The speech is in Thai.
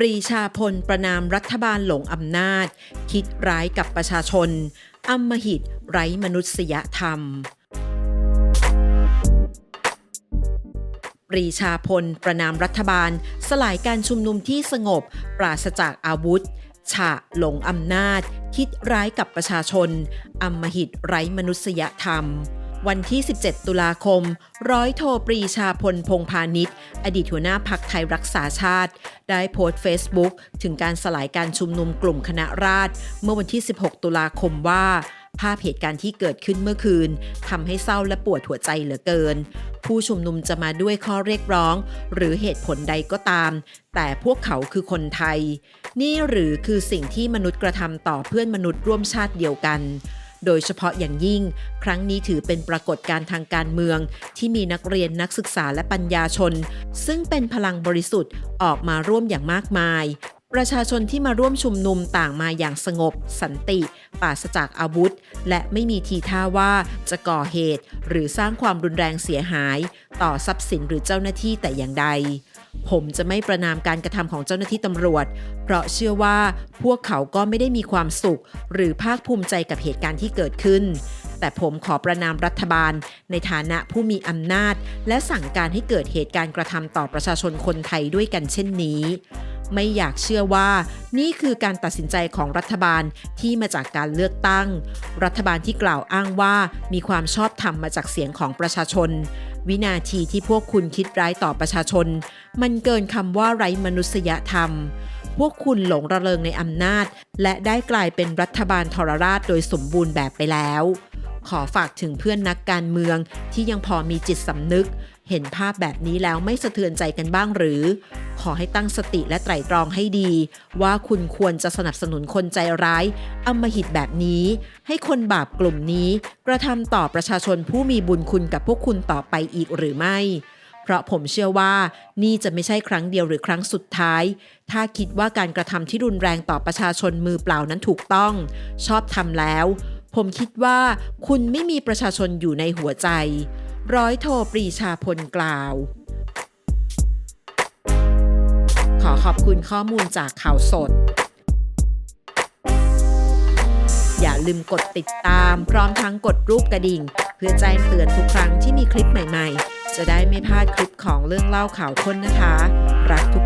ปรีชาพลประนามรัฐบาลหลงอำนาจ คิดร้ายกับประชาชนอำมหิตไร้มนุษยธรรม ปรีชาพลประนามรัฐบาล สลายการชุมนุมที่สงบ ปราศจากอาวุธ ฉะหลงอำนาจ คิดร้ายกับประชาชนอำมหิตไร้มนุษยธรรม วันที่ 17 ตุลาคม ร้อยโทปรีชาพลพงพาณิชย์ อดีตหัวหน้าพักไทยรักษาชาติ ได้โพสต์เฟซบุ๊กถึงการสลายการชุมนุมกลุ่มคณะราษฎรเมื่อวันที่ 16 ตุลาคมว่าภาพเหตุการณ์ที่เกิดขึ้นเมื่อคืนทำให้เศร้าและปวดหัวใจเหลือเกิน ผู้ชุมนุมจะมาด้วยข้อเรียกร้อง หรือเหตุผลใดก็ตาม แต่พวกเขาคือคนไทย นี่หรือคือสิ่งที่มนุษย์กระทำต่อเพื่อนมนุษย์ร่วมชาติเดียวกัน โดยเฉพาะอย่างยิ่ง ครั้งนี้ถือเป็นปรากฏการณ์ทางการเมือง ที่มีนักเรียนนักศึกษาและปัญญาชน ซึ่งเป็นพลังบริสุทธิ์ออกมาร่วมอย่างมากมาย ประชาชนที่มาร่วมชุมนุมต่างมาอย่างสงบ สันติปราศจากอาวุธ และไม่มีทีท่าว่าจะก่อเหตุ หรือสร้างความรุนแรงเสียหาย ต่อทรัพย์สินหรือเจ้าหน้าที่แต่อย่างใด ผมจะไม่ประนามการกระทำของเจ้าหน้าที่ตำรวจ เพราะเชื่อว่าพวกเขาก็ไม่ได้มีความสุข หรือภาคภูมิใจกับเหตุการณ์ที่เกิดขึ้นแต่ผมขอประนามรัฐบาล ในฐานะผู้มีอำนาจ และสั่งการให้เกิดเหตุการณ์กระทำต่อประชาชนคนไทยด้วยกันเช่นนี้ ไม่อยากเชื่อว่านี่คือการตัดสินใจของรัฐบาลที่มาจากการเลือกตั้ง รัฐบาลที่กล่าวอ้างว่ามีความชอบธรรมมาจากเสียงของประชาชน วินาทีที่พวกคุณคิดร้ายต่อประชาชน มันเกินคำว่าไร้มนุษยธรรม พวกคุณหลงระเริงในอำนาจ และได้กลายเป็นรัฐบาลทรราชโดยสมบูรณ์แบบไปแล้ว ขอฝากถึงเพื่อนนักการเมืองที่ยังพอมีจิตสำนึก เห็นภาพแบบนี้แล้วไม่สะเทือนใจกันบ้างหรือ ขอให้ตั้งสติและไตร่ตรองให้ดี ว่าคุณควรจะสนับสนุนคนใจร้ายอำมหิตแบบนี้ ให้คนบาปกลุ่มนี้ กระทำต่อประชาชนผู้มีบุญคุณกับพวกคุณต่อไปอีกหรือไม่เพราะผมเชื่อว่านี่จะไม่ใช่ครั้งเดียวหรือครั้งสุดท้าย ถ้าคิดว่าการกระทำที่รุนแรงต่อประชาชนมือเปล่านั้นถูกต้อง ชอบทำแล้ว ผมคิดว่าคุณไม่มีประชาชนอยู่ในหัวใจ ร้อยโทปรีชาพลกล่าว ขอขอบคุณข้อมูลจากข่าวสด อย่าลืมกดติดตามพร้อมทั้งกดรูปกระดิ่ง เพื่อแจ้งเตือนทุกครั้งที่มีคลิปใหม่ๆ จะได้ไม่พลาดคลิปของเรื่องเล่าข่าวค้นนะคะ รักทุกคน